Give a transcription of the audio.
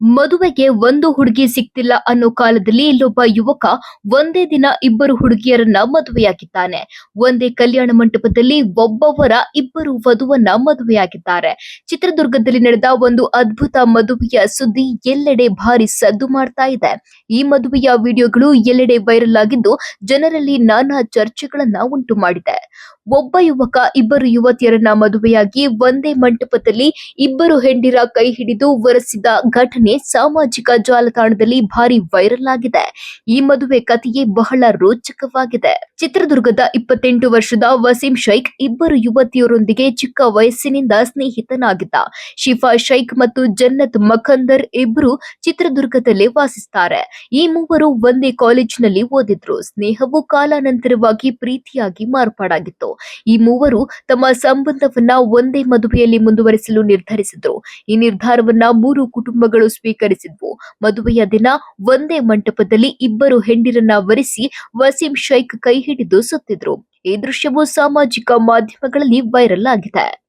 ಮದುವೆಗೆ ಒಂದು ಹುಡುಗಿ ಸಿಕ್ತಿಲ್ಲ ಅನ್ನೋ ಕಾಲದಲ್ಲಿ ಇಲ್ಲೊಬ್ಬ ಯುವಕ ಒಂದೇ ದಿನ ಇಬ್ಬರು ಹುಡುಗಿಯರನ್ನ ಮದುವೆಯಾಗಿದ್ದಾನೆ. ಒಂದೇ ಕಲ್ಯಾಣ ಮಂಟಪದಲ್ಲಿ ಒಬ್ಬವರ ಇಬ್ಬರು ವಧುವನ್ನ ಮದುವೆಯಾಗಿದ್ದಾರೆ. ಚಿತ್ರದುರ್ಗದಲ್ಲಿ ನಡೆದ ಒಂದು ಅದ್ಭುತ ಮದುವೆಯ ಸುದ್ದಿ ಎಲ್ಲೆಡೆ ಭಾರಿ ಸದ್ದು ಮಾಡ್ತಾ ಇದೆ. ಈ ಮದುವೆಯ ವಿಡಿಯೋಗಳು ಎಲ್ಲೆಡೆ ವೈರಲ್ ಆಗಿದ್ದು ಜನರಲ್ಲಿ ನಾನಾ ಚರ್ಚೆಗಳನ್ನ ಉಂಟು ಮಾಡಿದೆ. ಒಬ್ಬ ಯುವಕ ಇಬ್ಬರು ಯುವತಿಯರನ್ನ ಮದುವೆಯಾಗಿ ಒಂದೇ ಮಂಟಪದಲ್ಲಿ ಇಬ್ಬರು ಹೆಂಡಿರ ಕೈ ಹಿಡಿದು ವರಸಿದ ಘಟನೆ ಸಾಮಾಜಿಕ ಜಾಲತಾಣದಲ್ಲಿ ಭಾರಿ ವೈರಲ್ ಆಗಿದೆ. ಈ ಮದುವೆ ಕಥೆಯೇ ಬಹಳ ರೋಚಕವಾಗಿದೆ. ಚಿತ್ರದುರ್ಗದ ಇಪ್ಪತ್ತೆಂಟು ವರ್ಷದ ವಸೀಂ ಶೈಖ್ ಇಬ್ಬರು ಯುವತಿಯರೊಂದಿಗೆ ಚಿಕ್ಕ ವಯಸ್ಸಿನಿಂದ ಸ್ನೇಹಿತನಾಗಿದ್ದ. ಶಿಫಾ ಶೈಖ್ ಮತ್ತು ಜನ್ನತ್ ಮಖಂದರ್ ಇಬ್ಬರು ಚಿತ್ರದುರ್ಗದಲ್ಲಿ ವಾಸಿಸುತ್ತಾರೆ ಈ ಮೂವರು ಒಂದೇ ಕಾಲೇಜಿನಲ್ಲಿ ಓದಿದ್ರು. ಸ್ನೇಹವು ಕಾಲಾನಂತರವಾಗಿ ಪ್ರೀತಿಯಾಗಿ ಮಾರ್ಪಾಡಾಗಿತ್ತು. ಈ ಮೂವರು ತಮ್ಮ ಸಂಬಂಧವನ್ನ ಒಂದೇ ಮದುವೆಯಲ್ಲಿ ಮುಂದುವರಿಸಲು ನಿರ್ಧರಿಸಿದ್ರು. ಈ ನಿರ್ಧಾರವನ್ನ ಮೂರು ಕುಟುಂಬಗಳು ಸ್ವೀಕರಿಸಿದ್ವು. ಮದುವೆಯ ದಿನ ಒಂದೇ ಮಂಟಪದಲ್ಲಿ ಇಬ್ಬರು ಹೆಂಡಿರನ್ನ ವರಿಸಿ ವಸೀಂ ಶೈಖ್ ಕೈ ಹಿಡಿದು ಸುತ್ತಿದ್ರು. ಈ ದೃಶ್ಯವು ಸಾಮಾಜಿಕ ಮಾಧ್ಯಮಗಳಲ್ಲಿ ವೈರಲ್ ಆಗಿದೆ.